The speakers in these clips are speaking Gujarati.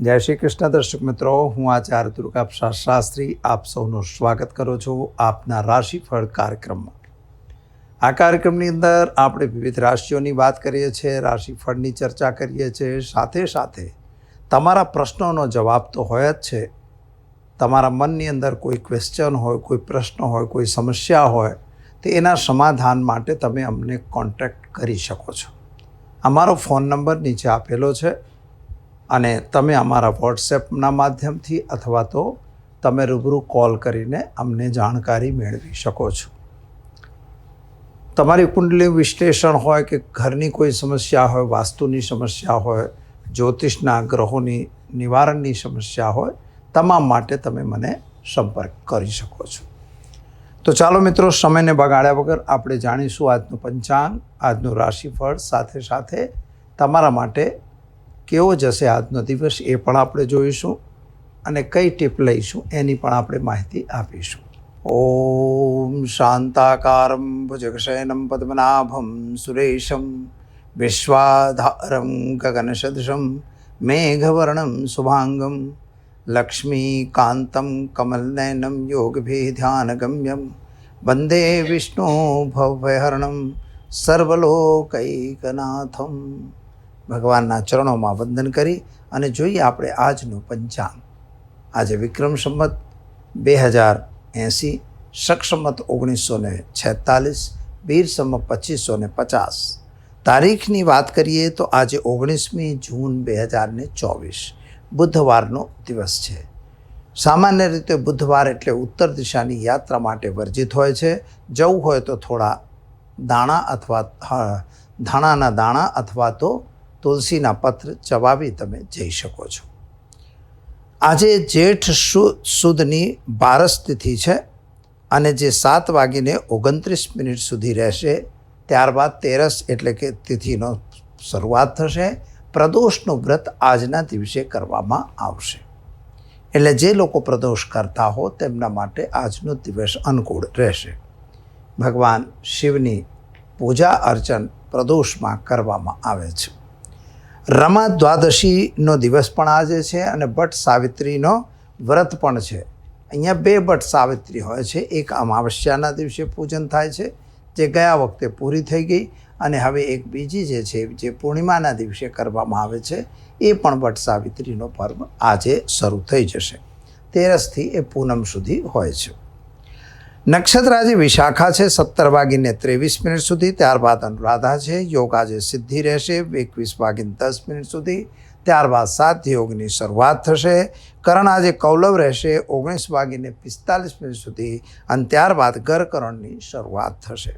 જય શ્રી કૃષ્ણ દર્શક મિત્રો, હું આચાર્ય દુર્ગા શાસ્ત્રી, આપ સૌનું સ્વાગત કરું છું આપના રાશિફળ કાર્યક્રમમાં. આ કાર્યક્રમની અંદર આપણે વિવિધ રાશિઓની વાત કરીએ છીએ, રાશિફળની ચર્ચા કરીએ છીએ, સાથે સાથે તમારા પ્રશ્નોનો જવાબ તો હોય જ છે. તમારા મનની અંદર કોઈ ક્વેશ્ચન હોય, કોઈ પ્રશ્ન હોય, કોઈ સમસ્યા હોય, તો એના સમાધાન માટે તમે અમને કોન્ટેક્ટ કરી શકો છો. અમારો ફોન નંબર નીચે આપેલો છે. અને તમે અમારા વોટ્સએપના માધ્યમથી અથવા તો તમે રૂબરૂ કોલ કરીને અમને જાણકારી મેળવી શકો છો. તમારી કુંડલી વિશ્લેષણ હોય કે ઘરની કોઈ સમસ્યા હોય, વાસ્તુની સમસ્યા હોય, જ્યોતિષના ગ્રહોની નિવારણની સમસ્યા હોય, તમામ માટે તમે મને સંપર્ક કરી શકો છો. તો ચાલો મિત્રો, સમયને બગાડ્યા વગર આપણે જાણીશું આજનું પંચાંગ, આજનું રાશિફળ સાથે સાથે તમારા માટે કેવો જશે આજનો દિવસ એ પણ આપણે જોઈશું અને કઈ ટીપ લઈશું એની પણ આપણે માહિતી આપીશું. ઓમ શાંતાકારમ ભુજગશયનમ પદ્મનાભમ સુરેશમ વિશ્વાધારમ ગગનસદૃશમ મેઘવર્ણમ શુભાંગમ લક્ષ્મીકાંતમ કમલનયનમ યોગભી ધ્યાનગમ્યમ વંદે વિષ્ણુ ભવ્યહરણમ સર્વલોકૈકનાથમ ભગવાનના ચરણોમાં વંદન કરી અને જોઈએ આપણે આજનું પંચાંગ. આજે વિક્રમ સંમત બે હજાર એંસી શક ઓગણીસો ને છેતાલીસ વીર સંમત પચીસો. ને પચાસ તારીખની વાત કરીએ તો આજે ઓગણીસમી જૂન બે હજાર ને ચોવીસ. બુધવારનો દિવસ છે. સામાન્ય રીતે બુધવાર એટલે ઉત્તર દિશાની યાત્રા માટે વર્જિત હોય છે. જવું હોય તો થોડા દાણા અથવા ધાણાના દાણા અથવા તો તુલસીના પત્ર ચબાવી તમે જઈ શકો છો. આજે જેઠ સુદની બારસ તિથિ છે અને જે સાત વાગીને ઓગણત્રીસ મિનિટ સુધી રહેશે, ત્યારબાદ તેરસ એટલે કે તિથિનો શરૂઆત થશે. પ્રદોષનું વ્રત આજના દિવસે કરવામાં આવશે. એટલે જે લોકો પ્રદોષ કરતા હો તેમના માટે આજનો દિવસ અનુકૂળ રહેશે. ભગવાન શિવની પૂજા અર્ચન પ્રદોષમાં કરવામાં આવે છે. રમા દ્વાદશીનો દિવસ પણ આજે છે અને ભટ્ટ સાવિત્રીનો વ્રત પણ છે. અહીંયા બે ભટ્ટ સાવિત્રી હોય છે. એક અમાવસ્યાના દિવસે પૂજન થાય છે, જે ગયા વખતે પૂરી થઈ ગઈ અને હવે એક બીજી જે છે, જે પૂર્ણિમાના દિવસે કરવામાં આવે છે, એ પણ ભટ્ટ સાવિત્રીનો પર્વ આજે શરૂ થઈ જશે. તેરસથી એ પૂનમ સુધી હોય છે. નક્ષત્ર આજે વિશાખા છે, સત્તર વાગીને ત્રેવીસ મિનિટ સુધી. ત્યારબાદ અનુરાધા છે, યોગ આજે સિદ્ધિ રહેશે, એકવીસ વાગીને દસ મિનિટ સુધી. ત્યારબાદ સાત યોગની શરૂઆત થશે, કરણ આજે કૌલવ રહેશે, ઓગણીસ વાગીને પિસ્તાલીસ મિનિટ સુધી અને ત્યારબાદ ગરકરણની શરૂઆત થશે.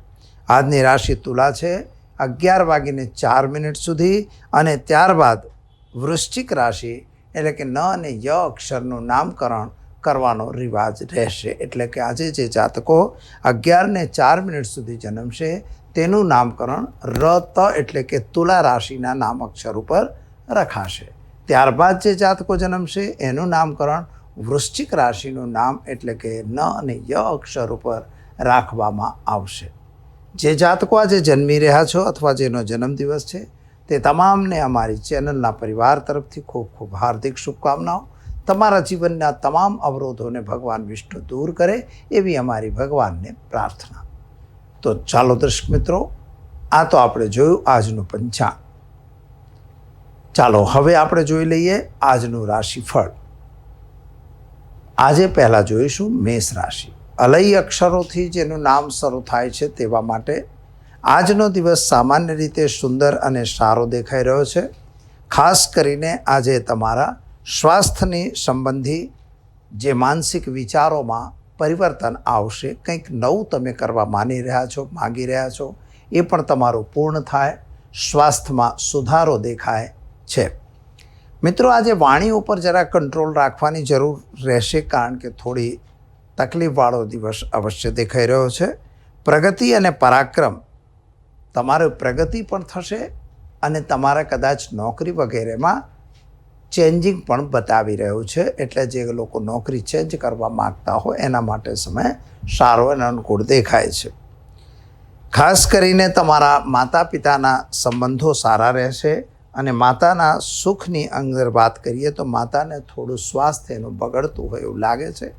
આજની રાશિ તુલા છે, અગિયાર વાગીને ચાર મિનિટ સુધી અને ત્યારબાદ વૃશ્ચિક રાશિ એટલે કે ન અને ય અક્ષરનું નામકરણ કરવાનો રિવાજ રહેશે. એટલે કે આજે જે જાતકો અગિયારને ચાર મિનિટ સુધી જન્મશે, તેનું નામકરણ ર ત એટલે કે તુલા રાશિના નામ અક્ષર ઉપર રખાશે. ત્યારબાદ જે જાતકો જન્મશે, એનું નામકરણ વૃશ્ચિક રાશિનું નામ એટલે કે ન અને ય અક્ષર ઉપર રાખવામાં આવશે. જે જાતકો આજે જન્મી રહ્યા છો અથવા જેનો જન્મદિવસ છે, તે તમામને અમારી ચેનલના પરિવાર તરફથી ખૂબ ખૂબ હાર્દિક શુભકામનાઓ. તમારા જીવનના તમામ અવરોધોને ભગવાન વિષ્ણુ દૂર કરે એવી અમારી ભગવાનને પ્રાર્થના. તો ચાલો દર્શક મિત્રો, આ તો આપણે જોયું આજનું પંચાંગ. ચાલો હવે આપણે જોઈ લઈએ આજનું રાશિફળ. આજે પહેલાં જોઈશું મેષ રાશિ. અલય અક્ષરોથી જેનું નામ શરૂ થાય છે તેવા માટે આજનો દિવસ સામાન્ય રીતે સુંદર અને સારો દેખાઈ રહ્યો છે. ખાસ કરીને આજે તમારા સ્વાસ્થ્યની સંબંધી જે માનસિક વિચારોમાં પરિવર્તન આવશે, કંઈક નવું તમે કરવા માની રહ્યા છો, માગી રહ્યા છો, એ પણ તમારું પૂર્ણ થાય, સ્વાસ્થ્યમાં સુધારો દેખાય છે. મિત્રો, આજે વાણી ઉપર જરા કંટ્રોલ રાખવાની જરૂર રહેશે, કારણ કે થોડી તકલીફવાળો દિવસ અવશ્ય દેખાઈ રહ્યો છે. પ્રગતિ અને પરાક્રમ, તમારે પ્રગતિ પણ થશે અને તમારા કદાચ નોકરી વગેરેમાં ચેન્જિંગ પણ બતાવી રહ્યું છે. એટલે જે લોકો નોકરી ચેન્જ કરવા માગતા હોય, એના માટે સમય સારો અને અનુકૂળ દેખાય છે. ખાસ કરીને તમારા માતા પિતાના સંબંધો સારા રહેશે અને માતાના સુખની અંદર વાત કરીએ તો માતાને થોડું સ્વાસ્થ્યનું બગડતું હોય એવું લાગે છે.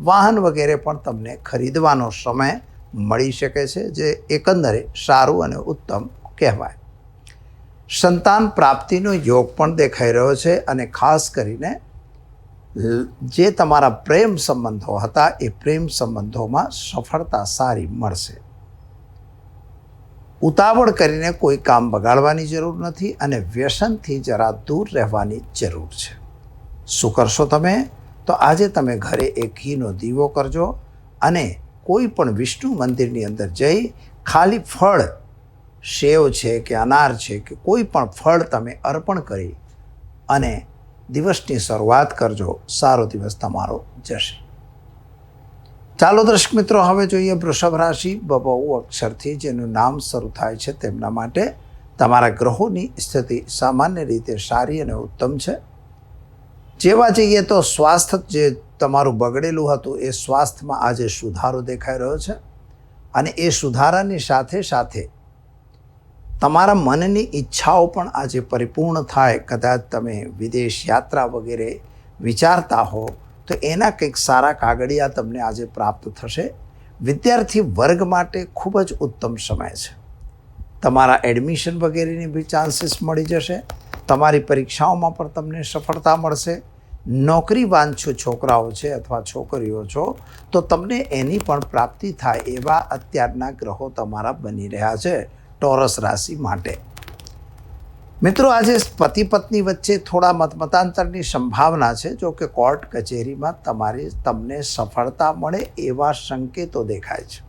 વાહન વગેરે પણ તમને ખરીદવાનો સમય મળી શકે છે, જે એકંદરે સારું અને ઉત્તમ કહેવાય. સંતાન પ્રાપ્તિનો યોગ પણ દેખાઈ રહ્યો છે અને ખાસ કરીને જે તમારા પ્રેમ સંબંધો હતા, એ પ્રેમ સંબંધોમાં સફળતા સારી મળશે. ઉતાવળ કરીને કોઈ કામ બગાડવાની જરૂર નથી અને વ્યસનથી જરા દૂર રહેવાની જરૂર છે. શું કરશો તમે? તો આજે તમે ઘરે એક ઘીનો દીવો કરજો અને કોઈ પણ વિષ્ણુ મંદિરની અંદર જઈ ખાલી ફળ સેવ છે કે અનાર છે કે કોઈ પણ ફળ તમે અર્પણ કરી અને દિવસની શરૂઆત કરજો, સારો દિવસ તમારો જશે. ચાલો દર્શક મિત્રો, હવે જોઈએ વૃષભ રાશિ. બબઉ અક્ષરથી જેનું નામ શરૂ થાય છે તેમના માટે તમારા ગ્રહોની સ્થિતિ સામાન્ય રીતે સારી અને ઉત્તમ છે. જેવા જઈએ તો સ્વાસ્થ્ય જે તમારું બગડેલું હતું એ સ્વાસ્થ્યમાં આજે સુધારો દેખાઈ રહ્યો છે અને એ સુધારાની સાથે સાથે તમારા મનની ઈચ્છાઓ પણ આજે પરિપૂર્ણ થાય. કદાચ તમે વિદેશ યાત્રા વગેરે વિચારતા હો, તો એના કંઈક સારા કાગળિયા તમને આજે પ્રાપ્ત થશે. વિદ્યાર્થી વર્ગ માટે ખૂબ જ ઉત્તમ સમય છે. તમારા એડમિશન વગેરેની બી ચાન્સીસ મળી જશે. તમારી પરીક્ષાઓમાં પણ તમને સફળતા મળશે. નોકરી વાંચો છોકરાઓ છે અથવા છોકરીઓ છો, તો તમને એની પણ પ્રાપ્તિ થાય એવા અત્યારના ગ્રહો તમારા બની રહ્યા છે. ટોરસ રાશિ માટે. મિત્રો, આજે પતિ પત્ની વચ્ચે થોડા મતમતાંતરની સંભાવના છે. જો કે કોર્ટ કચેરીમાં તમારી તમને સફળતા મળે એવા સંકેતો દેખાય છે.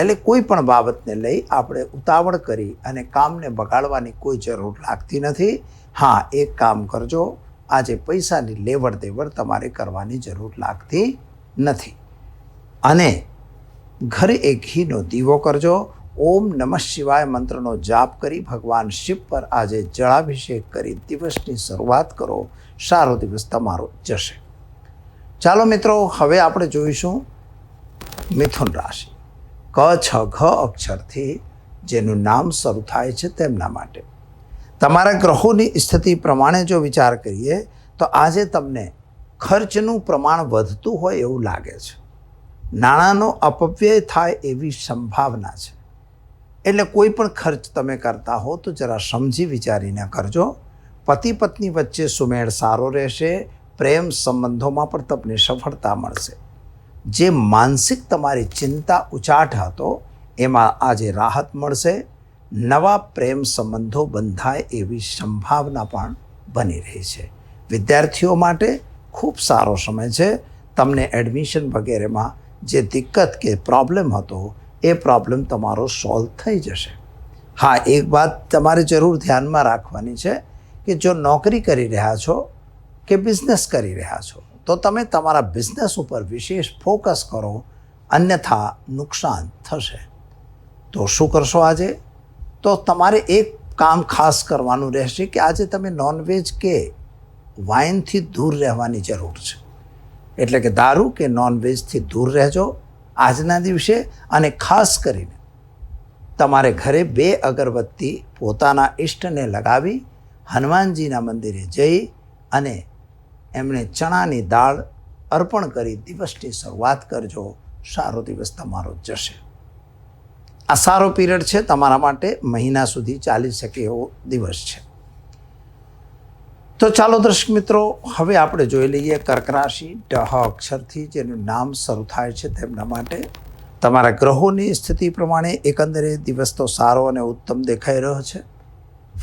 એટલે કોઈ પણ બાબતને લઈ આપણે ઉતાવળ કરી અને કામને બગાડવાની કોઈ જરૂર લાગતી નથી. હા, એક કામ કરજો. આજે પૈસાની લેવડ દેવડ તમારે કરવાની જરૂર લાગતી નથી. અને ઘરે એક ઘીનો દીવો કરજો. ઓમ નમઃ શિવાય મંત્રનો જાપ કરી ભગવાન શિવ પર આજે જળાભિષેક કરી દિવસની શરૂઆત કરો. સારો દિવસ તમારો જશે. ચાલો મિત્રો, હવે આપણે જોઈશું મિથુન રાશિ. ક, છ, ઘ અક્ષરથી જેનું નામ શરૂ થાય છે તેમના માટે. તમારા ગ્રહોની સ્થિતિ પ્રમાણે જો વિચાર કરીએ, તો આજે તમને ખર્ચનું પ્રમાણ વધતું હોય એવું લાગે છે. નાણાંનો અપવ્યય થાય એવી સંભાવના છે. એટલે કોઈ પણ ખર્ચ તમે કરતા હો તો જરા સમજી વિચારીને કરજો. પતિ પત્ની વચ્ચે સુમેળ સારો રહેશે, પ્રેમ સંબંધોમાં પણ તમને સફળતા મળશે. જે માનસિક તમારી ચિંતા ઉચાટ હતો, એમાં આજે રાહત મળશે. નવા પ્રેમ સંબંધો બંધાય એવી સંભાવના પણ બની રહી છે. વિદ્યાર્થીઓ માટે ખૂબ સારો સમય છે. તમને એડમિશન વગેરેમાં જે દિક્કત કે પ્રોબ્લેમ હતો એ પ્રોબ્લેમ તમારો સોલ્વ થઈ જશે. હા, એક વાત તમારે જરૂર ધ્યાનમાં રાખવાની છે કે જો નોકરી કરી રહ્યા છો કે બિઝનેસ કરી રહ્યા છો, તો તમે તમારા બિઝનેસ ઉપર વિશેષ ફોકસ કરો, અન્યથા નુકસાન થશે. તો શું કરશો આજે? તો તમારે એક કામ ખાસ કરવાનું રહેશે કે આજે તમે નોનવેજ કે વાઇનથી દૂર રહેવાની જરૂર છે. એટલે કે દારૂ કે નોનવેજથી દૂર રહેજો આજના દિવસે અને ખાસ કરીને તમારે ઘરે બે અગરબત્તી પોતાના ઈષ્ટને લગાવી હનુમાનજીના મંદિરે જઈ અને એમણે ચણાની દાળ અર્પણ કરી દિવસની શરૂઆત કરજો. સારો દિવસ તમારો જશે. આ સારો પીરિયડ છે. તમારા માટે મહિના સુધી ચાલી શકે એવો દિવસ છે. તો ચાલો દર્શક મિત્રો, હવે આપણે જોઈ લઈએ કર્ક રાશિ ડહ અક્ષરથી જેનું નામ શરૂ થાય છે તેમના માટે. તમારા ગ્રહોની સ્થિતિ પ્રમાણે એકંદરે દિવસ તો સારો અને ઉત્તમ દેખાઈ રહ્યો છે.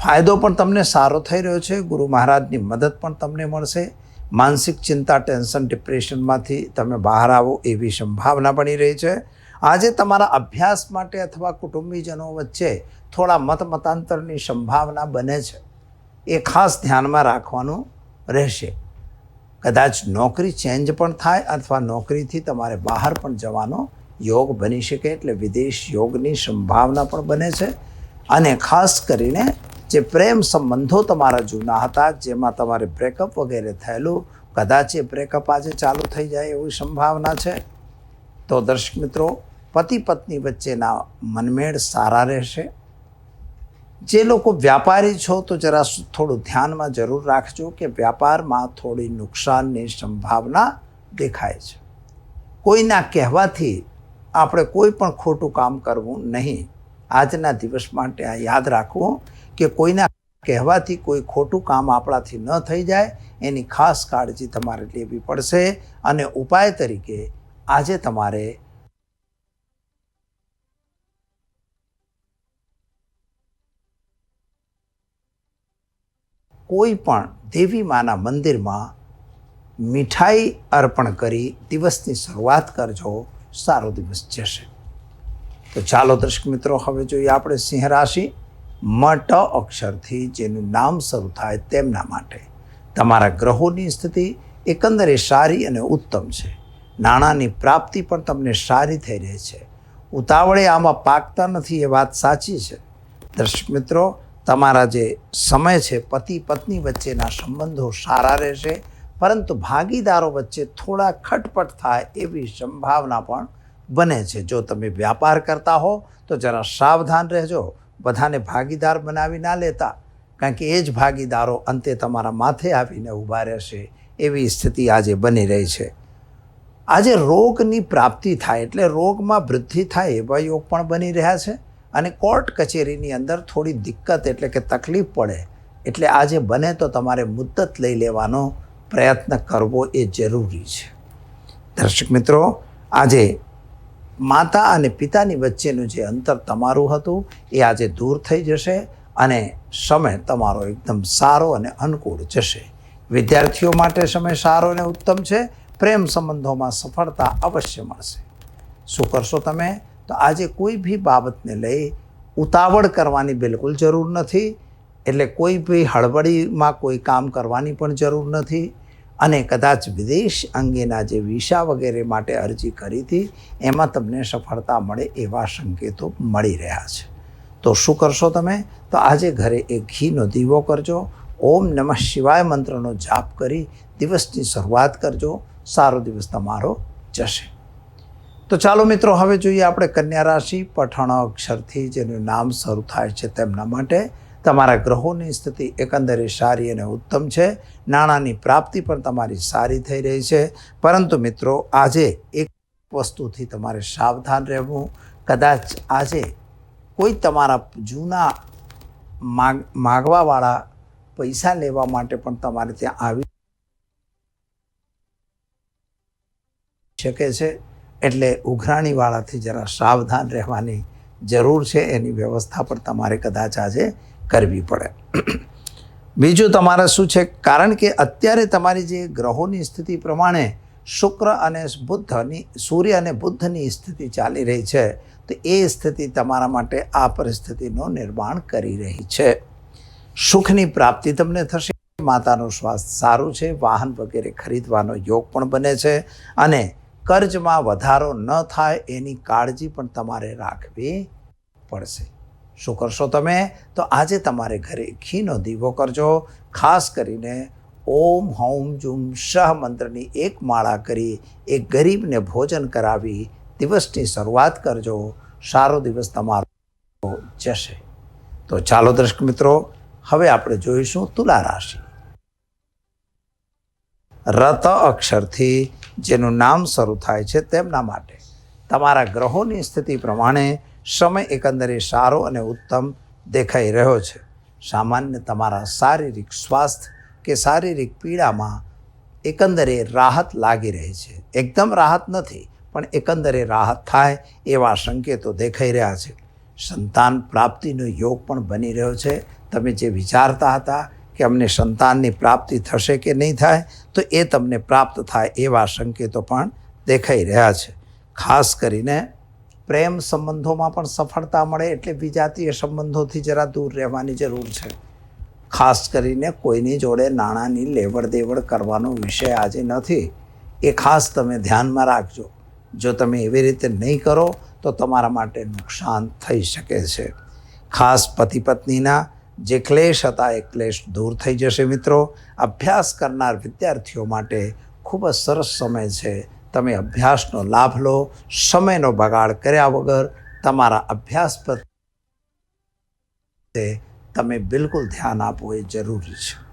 ફાયદો પણ તમને સારો થઈ રહ્યો છે, ગુરુ મહારાજની મદદ પણ તમને મળશે. માનસિક ચિંતા, ટેન્શન, ડિપ્રેશનમાંથી તમે બહાર આવો એવી સંભાવના બની રહી છે. આજે તમારા અભ્યાસ માટે અથવા કુટુંબીજનો વચ્ચે થોડા મત મતાંતરની સંભાવના બને છે. એ ખાસ ધ્યાનમાં રાખવાનું રહેશે. કદાચ નોકરી ચેન્જ પણ થાય અથવા નોકરીથી તમારે બહાર પણ જવાનો યોગ બની શકે એટલે વિદેશ યોગની સંભાવના પણ બને છે. અને ખાસ કરીને જે પ્રેમ સંબંધો તમારા જૂના હતા, જેમાં તમારે બ્રેકઅપ વગેરે થયેલું, કદાચ એ બ્રેકઅપ આજે ચાલુ થઈ જાય એવી સંભાવના છે. તો દર્શક મિત્રો પતિ પત્ની વચ્ચેના મનમેળ સારા રહેશે. જે લોકો વ્યાપારી છો, તો જરા થોડું ધ્યાનમાં જરૂર રાખજો કે વ્યાપારમાં થોડી નુકસાનની સંભાવના દેખાય છે. કોઈના કહેવાથી આપણે કોઈ પણ ખોટું કામ કરવું નહીં. આજના દિવસ માટે આ યાદ રાખવું કે કોઈના કહેવાથી કોઈ ખોટું કામ આપણાથી ન થઈ જાય, એની ખાસ કાળજી તમારે લેવી પડશે અને ઉપાય તરીકે આજે તમારે કોઈ પણ દેવી માના મંદિરમાં મીઠાઈ અર્પણ કરી દિવસની શરૂઆત કરજો, સારો દિવસ જશે. તો ચાલો દર્શક મિત્રો, હવે જોઈએ આપણે સિંહ રાશિ. મટ અક્ષરથી જેનું નામ શરૂ થાય તેમના માટે. તમારા ગ્રહોની સ્થિતિ એકંદરે સારી અને ઉત્તમ છે. નાણાંની પ્રાપ્તિ પણ તમને સારી થઈ રહી છે. ઉતાવળે આમાં પાકતા નથી એ વાત સાચી છે. દર્શક મિત્રો તમારા જે સમય છે, પતિ, પત્ની વચ્ચેના સંબંધો સારા રહેશે, પરંતુ ભાગીદારો વચ્ચે થોડા ખટપટ થાય એવી સંભાવના પણ બને છે. જો તમે વ્યાપાર કરતા હો, તો જરા સાવધાન રહેજો. બધાને ભાગીદાર બનાવી ના લેતા, કારણ કે એ જ ભાગીદારો અંતે તમારા માથે આવીને ઊભા રહેશે. એવી સ્થિતિ આજે બની રહી છે. આજે રોગની પ્રાપ્તિ થાય, એટલે રોગમાં વૃદ્ધિ થાય એવા યોગ પણ બની રહ્યા છે. અને કોર્ટ કચેરીની અંદર થોડી દિક્કત એટલે કે તકલીફ પડે એટલે આજે બને તો તમારે મુદ્દત લઈ લેવાનો પ્રયત્ન કરવો એ જરૂરી છે. દર્શક મિત્રો, આજે માતા અને પિતાની વચ્ચેનું જે અંતર તમારું હતું એ આજે દૂર થઈ જશે અને સમય તમારો એકદમ સારો અને અનુકૂળ જશે. વિદ્યાર્થીઓ માટે સમય સારો અને ઉત્તમ છે. પ્રેમ સંબંધોમાં સફળતા અવશ્ય મળશે. શું કરશો તમે? તો આજે કોઈ બી બાબતને લઈ ઉતાવળ કરવાની બિલકુલ જરૂર નથી. એટલે કોઈ બી હળબડીમાં કોઈ કામ કરવાની પણ જરૂર નથી. અને કદાચ વિદેશ અંગેના જે વિસા વગેરે માટે અરજી કરી હતી, એમાં તમને સફળતા મળે એવા સંકેતો મળી રહ્યા છે. તો શું કરશો તમે? તો આજે ઘરે એક ઘીનો દીવો કરજો. ઓમ નમઃ શિવાય મંત્રનો જાપ કરી દિવસની શરૂઆત કરજો. સારો દિવસ તમારો જશે. તો ચાલો મિત્રો, હવે જોઈએ આપણે કન્યા રાશિ, પઠાણ અક્ષરથી જેનું નામ શરૂ થાય છે તેમના માટે. તમારા ગ્રહોની સ્થિતિ એકંદરે સારી અને ઉત્તમ છે. નાણાંની પ્રાપ્તિ પણ તમારી સારી થઈ રહી છે. પરંતુ મિત્રો, આજે એક વસ્તુથી તમારે સાવધાન રહેવું. કદાચ આજે કોઈ તમારા જૂના માગ, માગવાવાળા પૈસા લેવા માટે પણ તમારે ત્યાં આવી શકે છે. એટલે ઉઘરાણીવાળાથી જરા સાવધાન રહેવાની જરૂર છે. એની વ્યવસ્થા પણ તમારે કદાચ આજે કરવી પડે. બીજું તમારે શું છે? કારણ કે અત્યારે તમારી જે ગ્રહોની સ્થિતિ પ્રમાણે શુક્ર અને બુદ્ધની સૂર્ય અને બુદ્ધની સ્થિતિ ચાલી રહી છે, તો એ સ્થિતિ તમારા માટે આ પરિસ્થિતિનું નિર્માણ કરી રહી છે. સુખની પ્રાપ્તિ તમને થશે, માતાનું સ્વાસ્થ્ય સારું છે, વાહન વગેરે ખરીદવાનો યોગ પણ બને છે અને કર્જમાં વધારો ન થાય એની કાળજી પણ તમારે રાખવી પડશે. શું કરશો તમે? તો આજે તમારે ઘરે ઘીનો દીવો કરજો. ખાસ કરીને ઓમ, હૌમ, જુમ, શહ મંત્રની એક માળા કરી એક ગરીબને ભોજન કરાવી દિવસની શરૂઆત કરજો. સારો દિવસ તમારો જશે. તો ચાલો દર્શક મિત્રો, હવે આપણે જોઈશું તુલા રાશિ. રત અક્ષરથી જેનું નામ શરૂ થાય છે તેમના માટે. તમારા ગ્રહોની સ્થિતિ પ્રમાણે સમય એકંદરે સારો અને ઉત્તમ દેખાઈ રહ્યો છે. સામાન્ય તમારા શારીરિક સ્વાસ્થ્ય કે શારીરિક પીડામાં એકંદરે રાહત લાગી રહી છે. એકદમ રાહત નથી, પણ એકંદરે રાહત થાય એવા સંકેતો દેખાઈ રહ્યા છે. સંતાન પ્રાપ્તિનો યોગ પણ બની રહ્યો છે. તમે જે વિચારતા હતા કે અમને સંતાનની પ્રાપ્તિ થશે કે નહીં થાય, તો એ તમને પ્રાપ્ત થાય એવા સંકેતો પણ દેખાઈ રહ્યા છે. ખાસ કરીને પ્રેમ સંબંધોમાં પણ સફળતા મળે એટલે વિજાતીય સંબંધોથી જરા દૂર રહેવાની જરૂર છે. ખાસ કરીને કોઈની જોડે નાણાંની લેવડ દેવડ કરવાનો વિષય આજે નથી. એ ખાસ તમે ધ્યાનમાં રાખજો. જો તમે એવી રીતે નહીં કરો, તો તમારા માટે નુકસાન થઈ શકે છે. ખાસ પતિ પત્નીના જે ક્લેશ હતા એ ક્લેશ દૂર થઈ જશે મિત્રો. અભ્યાસ કરનાર વિદ્યાર્થીઓ માટે ખૂબ જ સરસ સમય છે. તમે અભ્યાસનો લાભ લો, સમયનો બગાડ કર્યા વગર તમારા અભ્યાસ પર તમે બિલકુલ ધ્યાન આપો એ જરૂરી છે.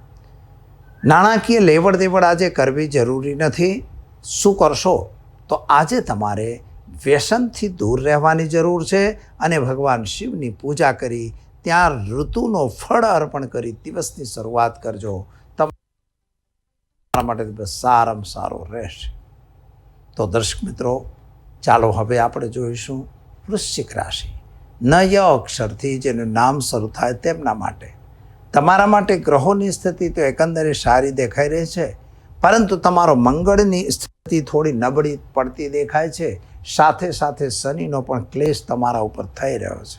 નાણાકીય લેવડ દેવડ આજે કરવી જરૂરી નથી. શું કરશો? તો આજે તમારે વ્યસનથી દૂર રહેવાની જરૂર છે અને ભગવાન શિવની પૂજા કરી ત્યાં ઋતુનો ફળ અર્પણ કરી દિવસની શરૂઆત કરજો. તમારા માટે દિવસ સારામાં સારો રહેશે તો દર્શક મિત્રો, ચાલો હવે આપણે જોઈશું વૃશ્ચિક રાશિ. ન ય અક્ષરથી જેનું નામ શરૂ થાય તેમના માટે. તમારા માટે ગ્રહોની સ્થિતિ તો એકંદરે સારી દેખાઈ રહી છે, પરંતુ તમારો મંગળની સ્થિતિ થોડી નબળી પડતી દેખાય છે. સાથે સાથે શનિનો પણ ક્લેશ તમારા ઉપર થઈ રહ્યો છે.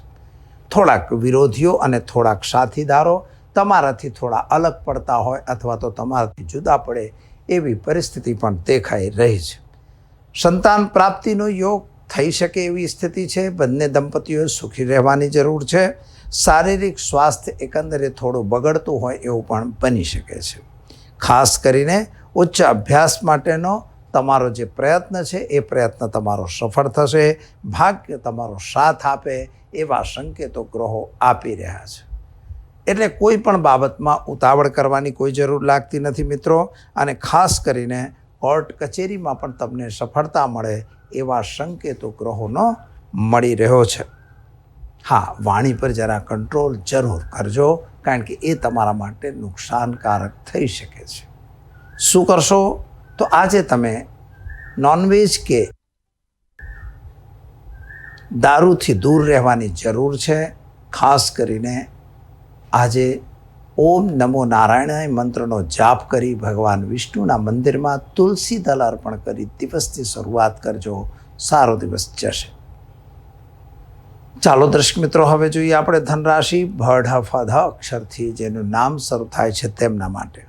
થોડાક વિરોધીઓ અને થોડાક સાથીદારો તમારાથી થોડા અલગ પડતા હોય અથવા તો તમારાથી જુદા પડે એવી પરિસ્થિતિ પણ દેખાઈ રહી છે. સંતાન પ્રાપ્તિનો યોગ થઈ શકે એવી સ્થિતિ છે. બંને દંપતીઓએ સુખી રહેવાની જરૂર છે. શારીરિક સ્વાસ્થ્ય એકંદરે થોડું બગડતું હોય એવું પણ બની શકે છે. ખાસ કરીને ઉચ્ચ અભ્યાસ માટેનો તમારો જે પ્રયત્ન છે, એ પ્રયત્ન તમારો સફળ થશે. ભાગ્ય તમારો સાથ આપે એવા સંકેતો ગ્રહો આપી રહ્યા છે. એટલે કોઈ પણ બાબતમાં ઉતાવળ કરવાની કોઈ જરૂર લાગતી નથી મિત્રો અને ખાસ કરીને કોર્ટ કચેરીમાં પણ તમને સફળતા મળે એવા સંકેતો ગ્રહોનો મળી રહ્યો છે. હા, વાણી પર જરા કંટ્રોલ જરૂર કરજો કારણ કે એ તમારા માટે નુકસાનકારક થઈ શકે છે. શું કરશો? તો આજે તમે નોનવેજ કે દારૂથી દૂર રહેવાની જરૂર છે. ખાસ કરીને આજે ઓમ નમો નારાયણાય મંત્રનો જાપ કરી ભગવાન વિષ્ણુના મંદિરમાં તુલસી દલ અર્પણ કરી દિવસની શરૂઆત કરજો. સારો દિવસ જશે. ચાલો દર્શક મિત્રો, હવે જોઈએ આપણે ધનરાશિ ભઢ ફધ અક્ષરથી જેનું નામ શરૂ થાય છે તેમના માટે.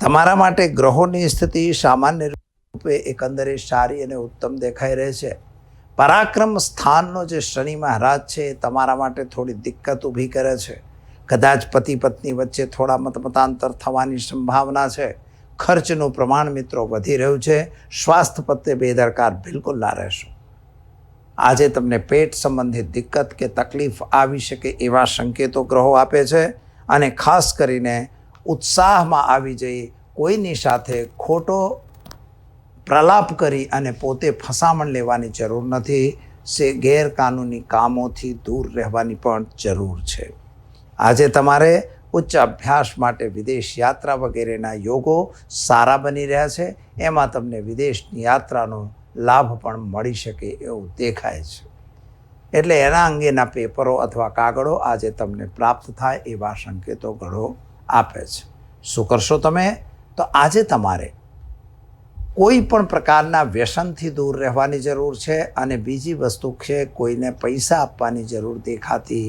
તમારા માટે ગ્રહોની સ્થિતિ સામાન્ય રૂપે એકંદરે સારી અને ઉત્તમ દેખાઈ રહે છે. પરાક્રમ સ્થાનનો જે શનિ મહારાજ છે, એ તમારા માટે થોડી દિક્કત ઊભી કરે છે. કદાચ પતિ પત્ની વચ્ચે થોડા મતમતાંતર થવાની સંભાવના છે. ખર્ચનું પ્રમાણ મિત્રો વધી રહ્યું છે. સ્વાસ્થ્ય પ્રત્યે બેદરકાર બિલકુલ ના રહેશો. આજે તમને પેટ સંબંધિત દિક્કત કે તકલીફ આવી શકે એવા સંકેતો ગ્રહો આપે છે અને ખાસ કરીને ઉત્સાહમાં આવી જઈ કોઈની સાથે ખોટો પ્રલાપ કરી અને પોતે ફસામણ લેવાની જરૂર નથી, સે ગેરકાનૂની કામોથી દૂર રહેવાની પણ જરૂર છે. આજે તમારે ઉચ્ચ અભ્યાસ માટે વિદેશ યાત્રા વગેરેના યોગો સારા બની રહ્યા છે. એમાં તમને વિદેશની યાત્રાનો લાભ પણ મળી શકે એવું દેખાય છે. એટલે એના અંગેના પેપરો અથવા કાગળો આજે તમને પ્રાપ્ત થાય એવા સંકેતો ઘણો આપે છે. શું કરશો તમે? તો આજે તમારે કોઈ પણ પ્રકારના વ્યસનથી દૂર રહેવાની જરૂર છે અને બીજી વસ્તુ છે કોઈને પૈસા આપવાની જરૂર દેખાતી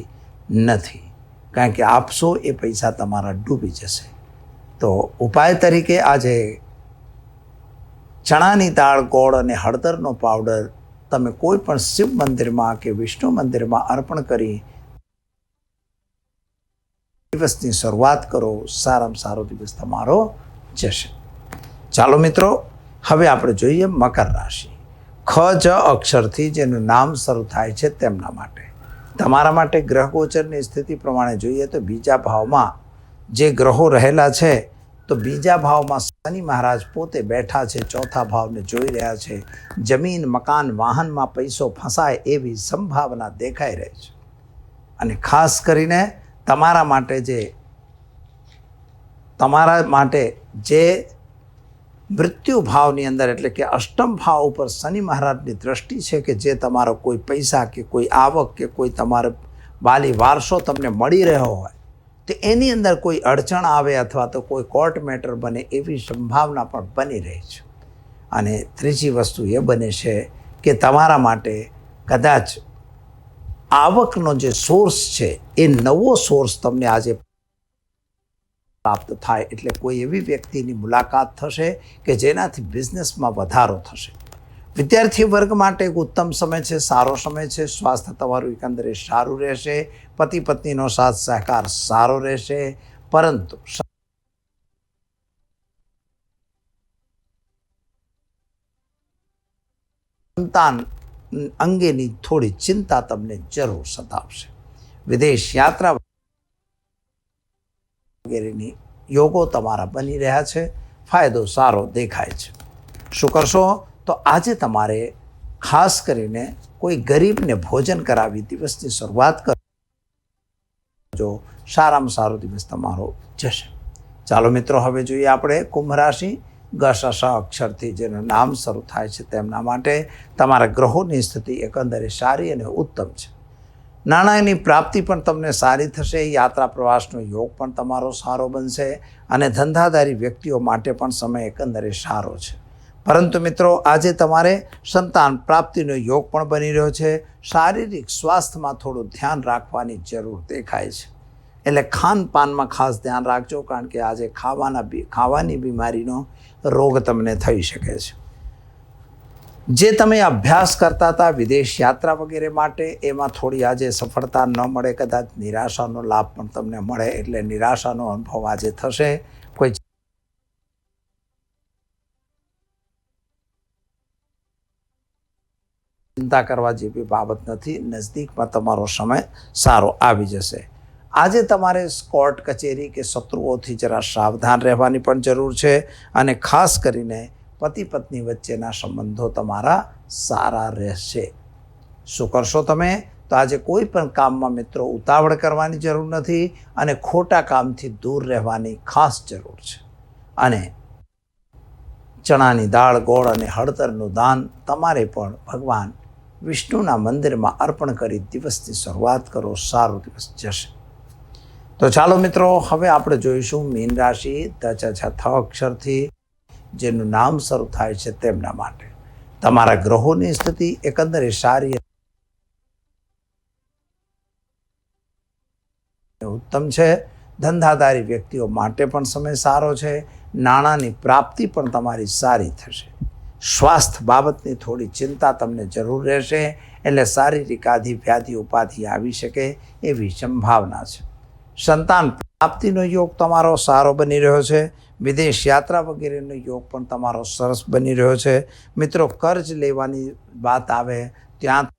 નથી. કારણ કે આપશો એ પૈસા તમારા ડૂબી જશે. તો ઉપાય તરીકે આજે ચણાની દાળ, ગોળ અને હળદરનો પાવડર તમે કોઈ પણ શિવ મંદિરમાં કે વિષ્ણુ મંદિરમાં અર્પણ કરી દિવસની શરૂઆત કરો, સારામાં સારો દિવસ તમારો જશે. ચાલો મિત્રો હવે આપણે જોઈએ મકર રાશિ. ખ, જ, અક્ષરથી જેનું નામ શરૂ થાય છે તેમના માટે. તમારા માટે ગ્રહ ગોચરની સ્થિતિ પ્રમાણે જોઈએ તો બીજા ભાવમાં જે ગ્રહો રહેલા છે, તો બીજા ભાવમાં શનિ મહારાજ પોતે બેઠા છે, ચોથા ભાવને જોઈ રહ્યા છે. જમીન, મકાન, વાહનમાં પૈસો ફસાય એવી સંભાવના દેખાઈ રહી છે. અને ખાસ કરીને તમારા માટે જે, તમારા માટે જે મૃત્યુ ભાવની અંદર એટલે કે અષ્ટમ ભાવ ઉપર શનિ મહારાજની દ્રષ્ટિ છે કે જે તમારો કોઈ પૈસા કે કોઈ આવક કે કોઈ તમારો વાલી વારસો તમને મળી રહ્યો હોય, તો એની અંદર કોઈ અડચણ આવે અથવા તો કોઈ કોર્ટ મેટર બને એવી સંભાવના પણ બની રહી છે. અને ત્રીજી વસ્તુ એ બને છે કે તમારા માટે કદાચ આવકનો જે સોર્સ છે એ નવો સોર્સ તમને આજે પ્રાપ્ત થાય એટલે કોઈ એવી વ્યક્તિની મુલાકાત થશે કે જેનાથી બિઝનેસમાં વધારો થશે. વિદ્યાર્થી વર્ગ માટે એક ઉત્તમ સમય છે, સારો સમય છે, સ્વાસ્થ્ય તમારું એકંદરે સારું રહેશે, પતિ પત્નીનો સાથ સહકાર સારો રહેશે, પરંતુ સંતાન અંગેની થોડી ચિંતા તમને જરૂર સતાવશે. વિદેશ યાત્રા વગેરેની યોગો તમારા બની રહ્યા છે. ફાયદો સારો દેખાય છે. શું કરશો? તો આજે તમારે ખાસ કરીને કોઈ ગરીબને ભોજન કરાવી દિવસની શરૂઆત કરજો સારામાં સારો દિવસ તમારો જશે. ચાલો મિત્રો, હવે જોઈએ આપણે કુંભ રાશિ. ગશ અક્ષરથી જેનું નામ શરૂ થાય છે તેમના માટે તમારા ગ્રહોની સ્થિતિ એકંદરે સારી અને ઉત્તમ છે. નાણાંની પ્રાપ્તિ પણ તમને સારી થશે, યાત્રા પ્રવાસનો યોગ પણ તમારો સારો બનશે અને ધંધાધારી વ્યક્તિઓ માટે પણ સમય એકંદરે સારો છે. પરંતુ મિત્રો, આજે તમારે સંતાન પ્રાપ્તિનો યોગ પણ બની રહ્યો છે. શારીરિક સ્વાસ્થ્યમાં થોડું ધ્યાન રાખવાની જરૂર દેખાય છે. એટલે ખાનપાનમાં ખાસ ધ્યાન રાખજો, કારણ કે આજે ખાવાના બી, ખાવાની બીમારીનો રોગ તમને થઈ શકે છે. જે તમે અભ્યાસ કરતા હતા વિદેશ યાત્રા વગેરે માટે, એમાં થોડી આજે સફળતા ન મળે, કદાચ નિરાશાનો લાભ પણ તમને મળે, એટલે નિરાશાનો અનુભવ આજે થશે. કોઈ ચિંતા કરવા જેવી બાબત નથી, નજદીકમાં તમારો સમય સારો આવી જશે. આજે તમારે કોર્ટ, કચેરી કે શત્રુઓથી જરા સાવધાન રહેવાની પણ જરૂર છે અને ખાસ કરીને પતિ પત્ની વચ્ચેના સંબંધો તમારા સારા રહેશે. શું કરશો તમે? તો આજે કોઈ પણ કામમાં મિત્રો ઉતાવળ કરવાની જરૂર નથી અને ખોટા કામથી દૂર રહેવાની ખાસ જરૂર છે. અને ચણાની દાળ, ગોળ અને હળદરનું દાન તમારે પણ ભગવાન વિષ્ણુના મંદિરમાં અર્પણ કરી દિવસની શરૂઆત કરો, સારો દિવસ જશે. તો ચાલો મિત્રો, હવે આપણે જોઈશું મીન રાશિ તચા થ અક્ષરથી જેનું નામ શરૂ થાય છે તેમના માટે. તમારા ગ્રહોની સ્થિતિ એકંદરે સારી ઉત્તમ છે. ધંધાદારી વ્યક્તિઓ માટે પણ સમય સારો છે. નાણાંની પ્રાપ્તિ પણ તમારી સારી થશે. સ્વાસ્થ્ય બાબતની થોડી ચિંતા તમને જરૂર રહેશે એટલે શારીરિક આધિ વ્યાધિ ઉપાધિ આવી શકે એવી સંભાવના છે. સંતાન પ્રાપ્તિનો યોગ તમારો સારો બની રહ્યો છે. વિદેશ યાત્રા વગેરેનો યોગ પણ તમારો સરસ બની રહ્યો છે. મિત્રો, કર્જ લેવાની વાત આવે ત્યાં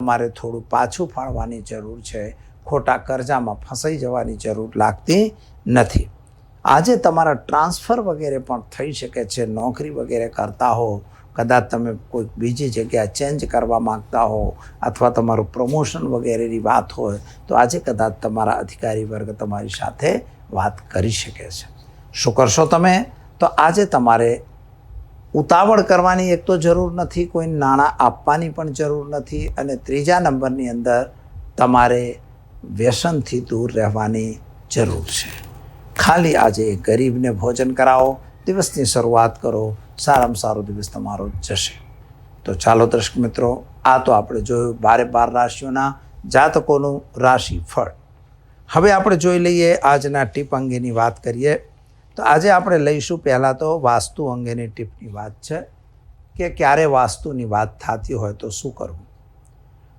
તમારે થોડું પાછું ફાળવાની જરૂર છે. ખોટા કર્જામાં ફસાઈ જવાની જરૂર લાગતી નથી. આજે તમારા ટ્રાન્સફર વગેરે પણ થઈ શકે છે. નોકરી વગેરે કરતા હો. કદાચ તમે કોઈક બીજી જગ્યા ચેન્જ કરવા માગતા હો અથવા તમારું પ્રમોશન વગેરેની વાત હોય, તો આજે કદાચ તમારા અધિકારી વર્ગ તમારી સાથે વાત કરી શકે છે. શું કરશો તમે? તો આજે તમારે ઉતાવળ કરવાની એક તો જરૂર નથી, કોઈ નાણાં આપવાની પણ જરૂર નથી અને ત્રીજા નંબરની અંદર તમારે વ્યસનથી દૂર રહેવાની જરૂર છે. ખાલી આજે ગરીબને ભોજન કરાવો દિવસની શરૂઆત કરો, સારામાં સારો દિવસ તમારો જશે. તો ચાલો દર્શક મિત્રો, આ તો આપણે જોયું બારે બાર રાશિઓના જાતકોનું રાશિ ફળ હવે આપણે જોઈ લઈએ આજના ટીપ અંગેની વાત કરીએ. તો આજે આપણે લઈશું પહેલાં તો વાસ્તુ અંગેની ટીપની વાત છે કે ક્યારે વાસ્તુની વાત થતી હોય તો શું કરવું.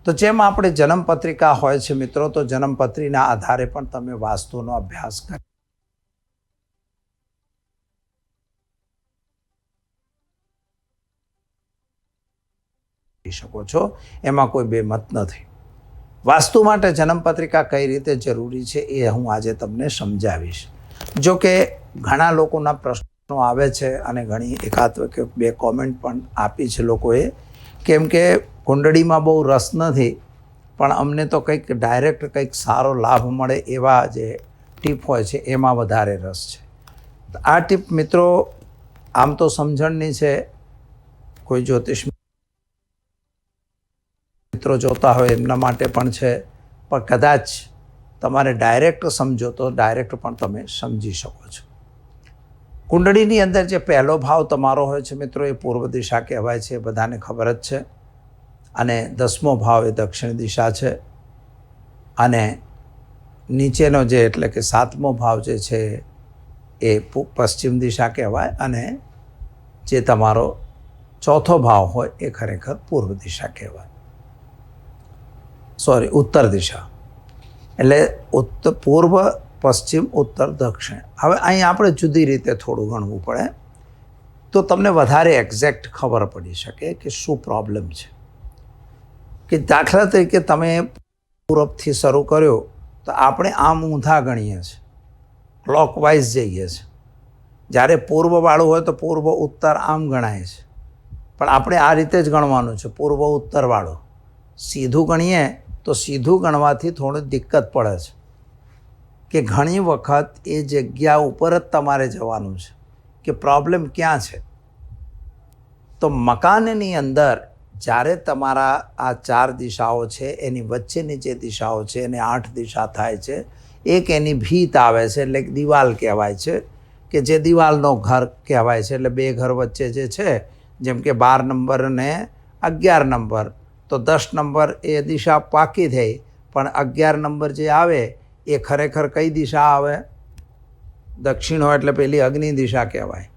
તો જેમ આપણે જન્મપત્રિકા હોય છે મિત્રો, તો જન્મપત્રીના આધારે પણ તમે વાસ્તુનો અભ્યાસ કરી શકો છો. એમાં કોઈ બે મત નથી. વાસ્તુ માટે જન્મપત્રિકા કઈ રીતે જરૂરી છે એ હું આજે તમને સમજાવીશ. જો કે ઘણા લોકોના પ્રશ્નો આવે છે અને ઘણી એકાદ કે બે કોમેન્ટ પણ આપી છે લોકોએ. કેમ કે કુંડળીમાં બહુ રસ નથી, પણ અમને તો કંઈક ડાયરેક્ટ કંઈક સારો લાભ મળે એવા જે ટીપ હોય છે એમાં વધારે રસ છે. આ ટીપ મિત્રો આમ તો સમજણની છે. કોઈ જ્યોતિષ મિત્રો જોતા હોય એમના માટે પણ છે. પણ કદાચ તમારે ડાયરેક્ટ સમજો તો ડાયરેક્ટ પણ તમે સમજી શકો છો. કુંડળીની અંદર જે પહેલો ભાવ તમારો હોય છે મિત્રો, એ પૂર્વ દિશા કહેવાય છે બધાને ખબર જ છે. અને દસમો ભાવ એ દક્ષિણ દિશા છે. અને નીચેનો જે એટલે કે સાતમો ભાવ જે છે એ પશ્ચિમ દિશા કહેવાય અને જે તમારો ચોથો ભાવ હોય એ ખરેખર પૂર્વ દિશા કહેવાય. સોરી ઉત્તર દિશા. એટલે ઉત્તર પૂર્વ, પશ્ચિમ, ઉત્તર, દક્ષિણ. હવે અહીં આપણે જુદી રીતે થોડું ગણવું પડે. તો તમને વધારે એક્ઝેક્ટ ખબર પડી શકે કે શું પ્રોબ્લેમ છે. કે દાખલા તરીકે તમે પૂરબથી શરૂ કર્યો, તો આપણે આમ ઊંધા ગણીએ છીએ. ક્લોકવાઇઝ જઈએ છીએ. જ્યારે પૂર્વવાળું હોય તો પૂર્વ, ઉત્તર આમ ગણાય છે. પણ આપણે આ રીતે જ ગણવાનું છે, પૂર્વ, ઉત્તરવાળું. સીધું ગણીએ તો સીધું ગણવાથી થોડી દિક્કત પડે છે કે ઘણી વખત એ જગ્યા ઉપર જ તમારે જવાનું છે કે પ્રોબ્લેમ ક્યાં છે? તો મકાનની અંદર જ્યારે તમારા આ ચાર દિશાઓ છે, એની વચ્ચેની જે દિશાઓ છે, એને આઠ દિશા થાય છે, એક એની ભીત આવે છે, એટલે દિવાલ કહેવાય છે, કે જે દિવાલનો ઘર કહેવાય છે, એટલે બે ઘર વચ્ચે જે છે, જેમ કે બાર નંબર ને અગિયાર નંબર તો દસ નંબર એ દિશા પાકી થઈ. પણ અગિયાર નંબર જે આવે, એ ખરેખર કઈ દિશા આવે? દક્ષિણ હોય એટલે પેલી અગ્નિ દિશા કહેવાય.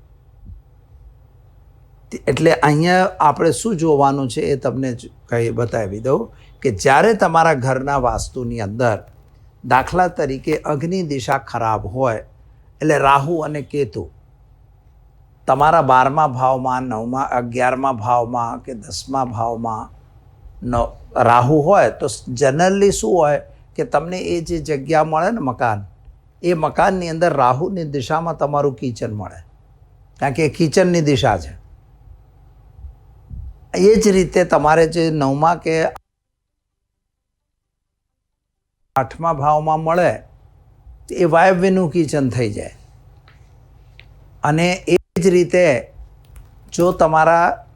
એટલે અહીંયા આપણે શું જોવાનું છે એ તમને કહી બતાવી દઉં કે જ્યારે તમારા ઘરના વાસ્તુની અંદર દાખલા તરીકે અગ્નિ દિશા ખરાબ હોય, એટલે રાહુ અને કેતુ તમારા બારમા ભાવમાં, નવમા, અગિયારમા ભાવમાં કે દસમા ભાવમાં રાહુ હોય તો જનરલી શું હોય કે તમને એ જે જગ્યા મળે ને મકાન, એ મકાનની અંદર રાહુની દિશામાં તમારું કિચન મળે. કારણ કે કિચનની દિશા છે. એ જ રીતે તમારે જે નવમા કે આઠમા ભાવમાં મળે, એ વાયવ્યનું કિચન થઈ જાય. અને એ જ રીતે જો તમારા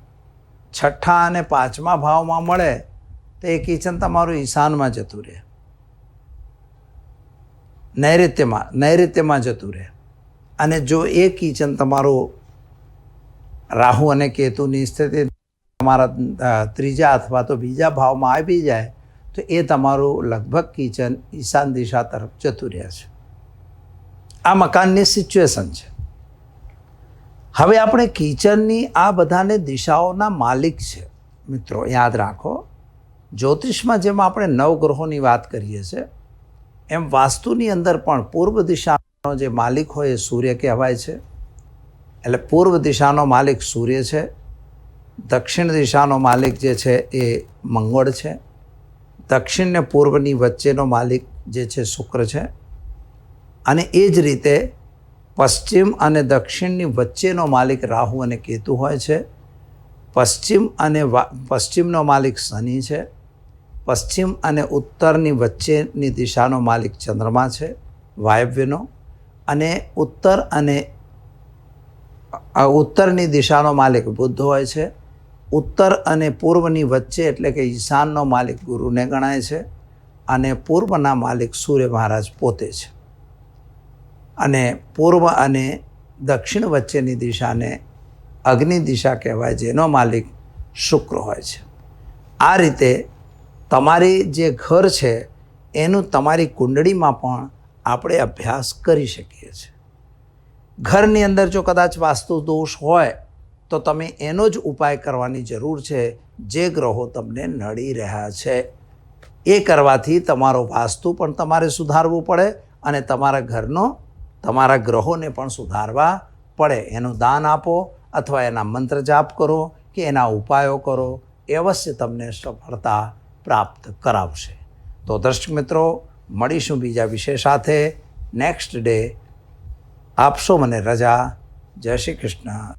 છઠ્ઠા અને પાંચમા ભાવમાં મળે તો એ કિચન તમારું ઈશાનમાં જતું રહે. નૈઋત્યમાં નૈઋત્યમાં જતું રહે. અને જો એ કિચન તમારું રાહુ અને કેતુની સ્થિતિ તમારા ત્રીજા અથવા તો બીજા ભાવમાં આવી જાય, તો એ તમારું લગભગ કિચન ઈશાન દિશા તરફ જતું રહે છે. આ મકાનની સિચ્યુએશન છે. હવે આપણે કિચનની આ બધાને દિશાઓના માલિક છે. મિત્રો, યાદ રાખો, જ્યોતિષમાં જેમ આપણે નવગ્રહોની વાત કરીએ છીએ, એમ વાસ્તુની અંદર પણ પૂર્વ દિશાનો જે માલિક હોય એ સૂર્ય કહેવાય છે. એટલે પૂર્વ દિશાનો માલિક સૂર્ય છે. દક્ષિણ દિશાનો માલિક જે છે એ મંગળ છે. દક્ષિણ ને પૂર્વની વચ્ચેનો માલિક જે છે શુક્ર છે. અને એ જ રીતે પશ્ચિમ અને દક્ષિણની વચ્ચેનો માલિક રાહુ અને કેતુ હોય છે. પશ્ચિમ અને પશ્ચિમનો માલિક શનિ છે. પશ્ચિમ અને ઉત્તરની વચ્ચેની દિશાનો માલિક ચંદ્રમા છે, વાયવ્યનો. અને ઉત્તર અને ઉત્તરની દિશાનો માલિક બુદ્ધ હોય છે. ઉત્તર અને પૂર્વની વચ્ચે એટલે કે ઈશાનનો માલિક ગુરુને ગણાય છે. અને પૂર્વના માલિક સૂર્ય મહારાજ પોતે છે. અને પૂર્વ અને દક્ષિણ વચ્ચેની દિશાને અગ્નિ દિશા કહેવાય જેનો માલિક શુક્ર હોય છે. આ રીતે તમારી જે ઘર છે, એનું તમારી કુંડળીમાં પણ આપણે અભ્યાસ કરી શકીએ છીએ. ઘરની અંદર જો કદાચ વાસ્તુ દોષ હોય, તો તમે એનો જ ઉપાય કરવાની જરૂર છે, જે ગ્રહો તમને નડી રહ્યા છે. એ કરવાથી તમારો વાસ્તુ પણ તમારે સુધારવું પડે અને તમારા ઘરનો તમારા ગ્રહોને પણ સુધારવા પડે. એનું દાન આપો અથવા એના મંત્ર જાપ કરો કે એના ઉપાયો કરો. એ અવશ્ય તમને સફળતા પ્રાપ્ત કરાવશે. તો દર્શક મિત્રો, મળીશું બીજા વિષય સાથે. નેક્સ્ટ ડે આપશો મને રજા. જય શ્રી કૃષ્ણ.